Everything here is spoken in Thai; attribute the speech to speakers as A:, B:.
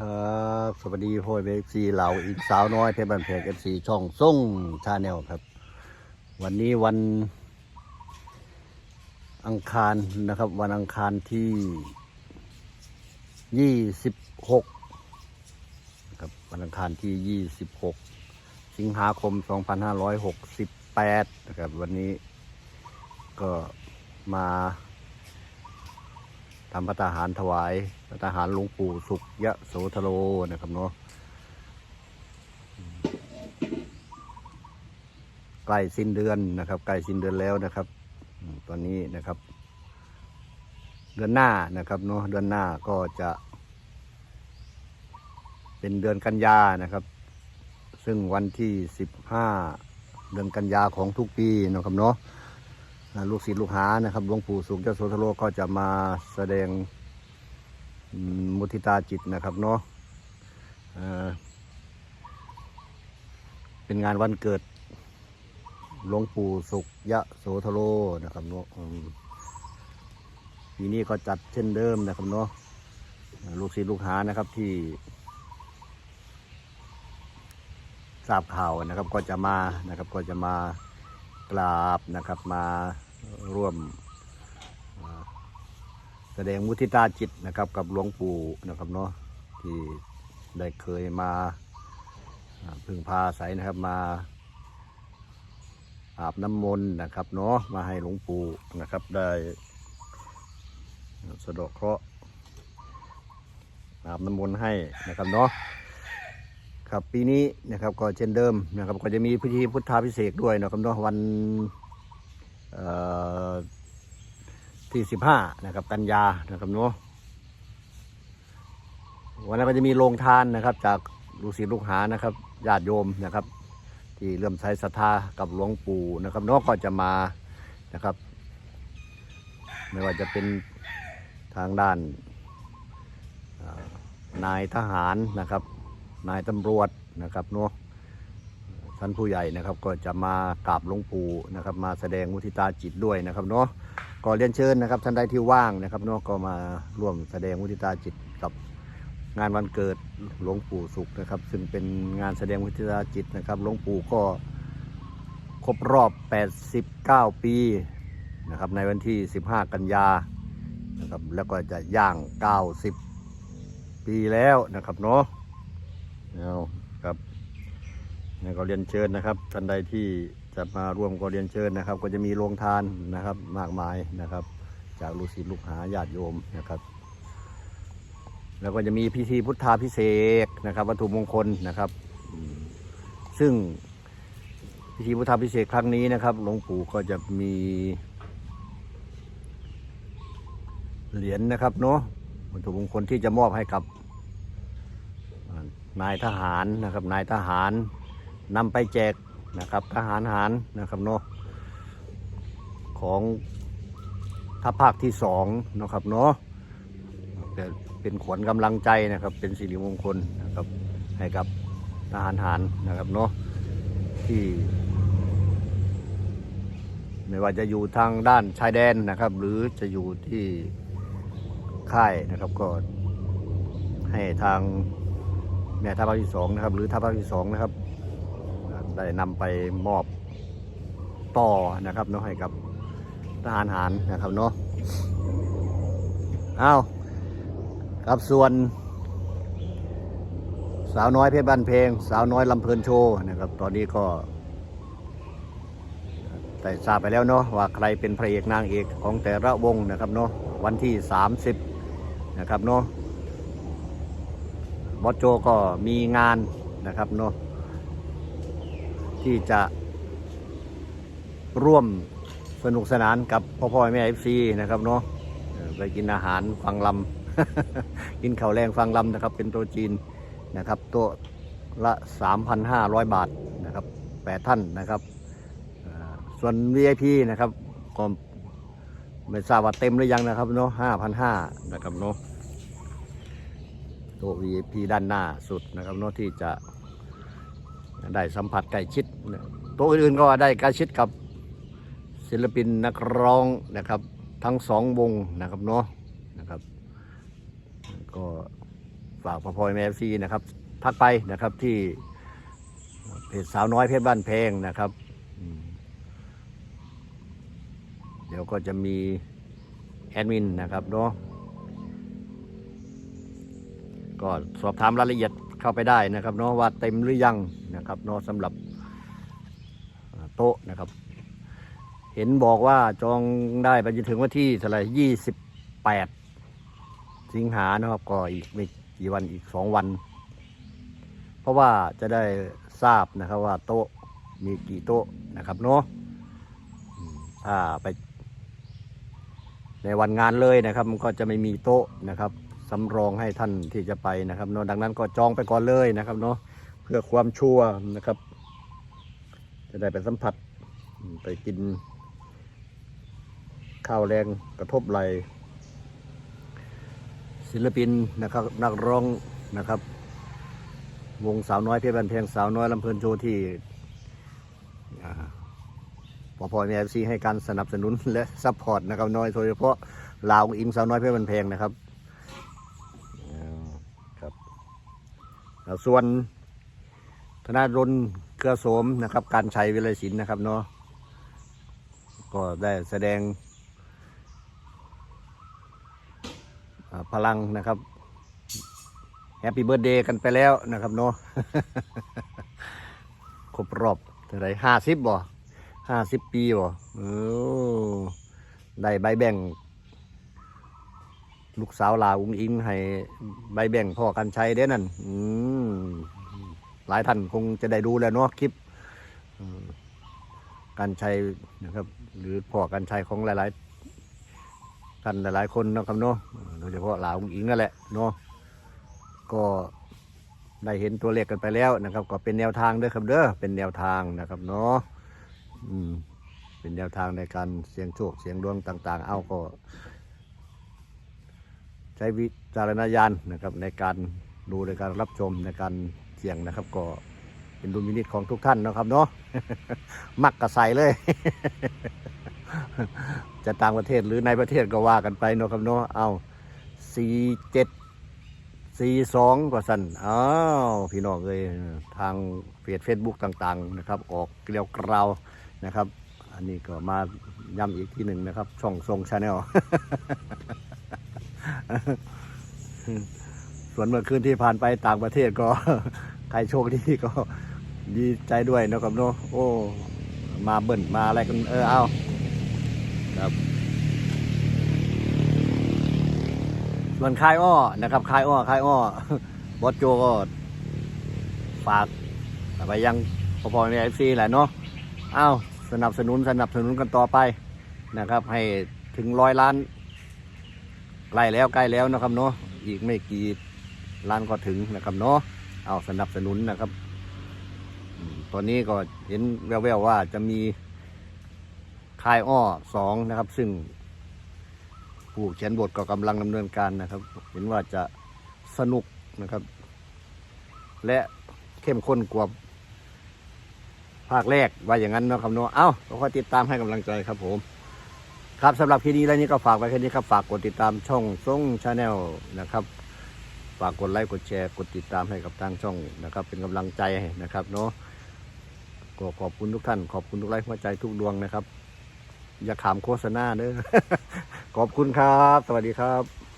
A: ครับ สวัสดีพ่อเอฟซีเหล่าอีกสาวน้อยเพชรบันเพกเอฟซีช่องส่งชาแนลครับ วันนี้วัน อังคารนะครับ วันอังคารที่ยี่สิบหกครับวันอังคารที่ยี่สิบหกสิงหาคมสองพันห้าร้อยหกสิบแปดนะครับ วันนี้ก็มา ทำพระทหารถวายพระทหารหลวงปู่สุขยะโสธโรนะครับเนาะใกล้สิ้นเดือนนะครับใกล้สิ้นเดือนแล้วนะครับ ตอนนี้นะครับ เดือนหน้านะครับเนาะเดือนหน้าก็จะ เป็นเดือนกันยานะครับ ซึ่งวันที่สิบห้าเดือนกันยาของทุกปีนะครับเนาะ ลูกศิษย์ลูกหานะครับหลวงปู่สุขเจ้าโสธโรก็จะมาแสดงมุทิตาจิตนะครับเนาะเป็นงานวันเกิดหลวงปู่สุขยะโสธโรนะครับเนาะปีนี้ก็จัดเช่นเดิมนะครับเนาะลูกศิษย์ลูกหานะครับที่ทราบข่าวนะครับก็จะมานะครับก็จะมา กราบนะครับมาร่วมแสดงมุทิตาจิตนะครับกับหลวงปู่นะครับเนาะที่ได้เคยมาพึ่งพาอาศัยนะครับมาอาบน้ำมนต์นะครับเนาะมาให้หลวงปู่นะครับได้สะดอกเคราะห์อาบน้ำมนต์ให้นะครับเนาะ ครับปีนี้นะครับก็เช่นเดิมนะครับก็จะมีพิธีพุทธาพิเศษด้วยนะครับเนาะวันที่สิบห้านะครับกันยานะครับเนาะวันนั้นก็จะมีโรงทานนะครับ จากลูกศิษย์ลูกหานะครับญาติโยมนะครับ ที่เริ่มใช้ศรัทธากับหลวงปู่นะครับเนาะก็จะมานะครับ ไม่ว่าจะเป็นทางด้านนายทหารนะครับ นายตำรวจนะครับเนาะท่านผู้ใหญ่นะครับก็จะมากราบหลวงปู่นะครับ มาแสดงมุทิตาจิตด้วยนะครับเนาะก็เรียนเชิญนะครับท่านใดที่ว่างนะครับเนาะก็มาร่วมแสดงมุทิตาจิตกับงานวันเกิดหลวงปู่สุขนะครับ ซึ่งเป็นงานแสดงมุทิตาจิตนะครับหลวงปู่ก็ครบรอบ 89 ปีนะครับในวันที่ 15 กันยานะครับแล้วก็จะย่าง 90 ปีแล้วนะครับเนาะเอ ครับนี่ก็เรียนเชิญนะครับท่านใดที่จะมาร่วมก็เรียนเชิญนะครับ ก็จะมีโรงทานนะครับมากมายนะครับ จากลูกศิษย์ลูกหาญาติโยมนะครับ แล้วก็จะมีพิธีพุทธาพิเศษนะครับ วัตถุมงคลนะครับ ซึ่งพิธีพุทธาพิเศษครั้งนี้นะครับ หลวงปู่ก็จะมีเหรียญนะครับเนาะวัตถุมงคลที่จะมอบให้กับ นายทหารนะครับนายทหารนำไปแจกนะครับทหารหารนะครับเนาะของทัพภาคที่สองนะครับเนาะเป็นเป็นขวัญกำลังใจนะครับ เป็นสิริมงคลนะครับให้กับทหารหารนะครับเนาะที่ไม่ว่าจะอยู่ทางด้านชายแดนนะครับ หรือจะอยู่ที่ค่ายนะครับก็ให้ทาง แม่ทัพภาคที่สองนะครับ หรือทัพภาคที่สองนะครับ ได้นำไปมอบต่อนะครับเนาะให้กับทหารหารนะครับเนาะอ้าวครับส่วน สาวน้อยเพชรบ้านเพลง สาวน้อยลำเพลินโชว์นะครับ ตอนนี้ก็ได้ทราบไปแล้วเนาะว่าใครเป็นพระเอกนางเอกของแต่ละวงนะครับเนาะวันที่ 30 นะครับเนาะ บอสโจก็มีงานนะครับเนาะที่จะร่วมสนุกสนานกับพ่อพ่อแม่เอฟซีนะครับเนาะไปกินอาหารฟังลำ กินข้าวแรงฟังลำนะครับ เป็นโต๊ะจีนนะครับต๊ะละ 3,500 บาทนะครับแปดท่านนะครับเอ่อส่วน VIP นะครับก็ไม่ทราบว่าเต็มหรือยังนะครับเนาะ5,500นะครับเนาะ ตัว VIP ด้านหน้าสุดนะครับเนอะที่จะได้สัมผัสใกล้ชิดตัวอื่นๆก็ได้ใกล้ชิดกับศิลปินนักร้องนะครับ ทั้งสองวงนะครับเนาะนะครับ ก็ฝากพอพอยแมฟซีนะครับทักไปนะครับที่เพจสาวน้อยเพชรบ้านเพลงนะครับ เดี๋ยวก็จะมีแอดมินนะครับเนาะ ก็สอบถามรายละเอียดเข้าไปได้นะครับเนาะว่าเต็มหรือยังนะครับเนาะสำหรับโต๊ะนะครับ เห็นบอกว่าจองได้ไปจนถึงวันที่เท่าไหร่ยี่สิบแปดสิงหานะครับก็อีกไม่กี่วันอีกสองวัน เพราะว่าจะได้ทราบนะครับว่าโต๊ะมีกี่โต๊ะนะครับเนาะอืมถ้าไปในวันงานเลยนะครับ มันก็จะไม่มีโต๊ะนะครับ สำรองให้ท่านที่จะไปนะครับเนาะดังนั้นก็จองไปก่อนเลยนะครับเนาะเพื่อความชัวร์นะครับ จะได้ไปสัมผัสไปกิน ข้าวแรงกระทบไหลศิลปินนะครับนักร้องนะครับ วงสาวน้อยเพชรบันเพลงสาวน้อยลำเพลินโชว์ที่อ่าพอพอเอฟซีให้การสนับสนุนและซัพพอร์ตนะครับน้อยโดยเฉพาะลาวอิงสาวน้อยเพชรบันเพลงนะครับอ่าครับแล้ว ส่วนธนาดลเครือโสมนะครับ การชัยวิไลศิลป์นะครับเนาะก็ได้แสดงพลังนะครับแฮปปี้เบิร์ดเดย์กันไปแล้วนะครับเนาะครบรอบเท่าไหรห้าสิบบ่ห้าสิบปีบ่เออได้ใบแบ่ง ลูกสาวลาอุ้งอิงให้ใบแบ่งพ่อกันชัยเด้นั่น อืม หลายท่านคงจะได้ดูแล้วเนาะคลิปอืมกันชัยนะครับ หรือพ่อกันชัยของหลาย ๆ กันหลาย ๆ คนนะครับเนาะโดยเฉพาะหลาวอิงนั่นแหละเนาะก็ได้เห็นตัวเลขกันไปแล้วนะครับ ก็เป็นแนวทางเด้อครับเด้อเป็นแนวทางนะครับเนาะเป็นแนวทางในการเสี่ยงโชคเสี่ยงดวงต่าง ๆ เอาก็ ใช้วิจารณญาณนะครับในการ ดูในการรับชมในการเสี่ยงนะครับ ก็เป็นดุลพินิจของทุกท่านนะครับเนาะมักกระใสเลย จะต่างประเทศหรือในประเทศก็ว่ากันไปเนาะครับเนาะเอาสี่เจ็ดสี่สองกว่าสันอ้าวพี่น้องเลยทางเฟซเฟซบุ๊กต่าง ๆ นะครับ ออกเกลียวกราวนะครับ อันนี้ก็มาย้ำอีกที่หนึ่งนะครับ ช่องทรงชาแนล วนเมื่อคืนที่ผ่านไปต่างประเทศก็ ใครโชคดีก็ดีใจด้วยนะครับเนาะโอ้ มาเบิ่นมาอะไรกันเออเอาครับส่วนคายอ้อนะครับคายอ้อคายอ้อบอสโจก็ฝากไปยังพอพอในเอฟซีแหละเนาะเอ้าสนับสนุนสนับสนุนกันต่อไปนะครับ ให้ถึงร้อยล้านใกล้แล้วใกล้แล้วนะครับเนาะอีกไม่กี่ ล้านก็ถึงนะครับเนาะเอาสนับสนุนนะครับตอนนี้ก็เห็นแววๆว่าจะมีคายอ้อสองนะครับ ซึ่งผู้เขียนบทก็กำลังดำเนินการนะครับ เห็นว่าจะสนุกนะครับ และเข้มข้นกว่าภาคแรกว่าอย่างนั้นนะครับเนาะเอา้าก็คอยติดตามให้กำลังใจครับผม ครับสำหรับคลิปนี้แล้วนี้ก็ฝากไว้แค่นี้ครับ ฝากกดติดตามช่องส่งชาแนลนะครับ ฝากกดไลค์กดแชร์กดติดตามให้กับทางช่องนะครับ เป็นกำลังใจนะครับเนาะก็ขอบคุณทุกท่าน ขอบคุณทุกไลค์หัวใจทุกดวงนะครับ อย่าขามโฆษณาเด้อขอบคุณครับ สวัสดีครับ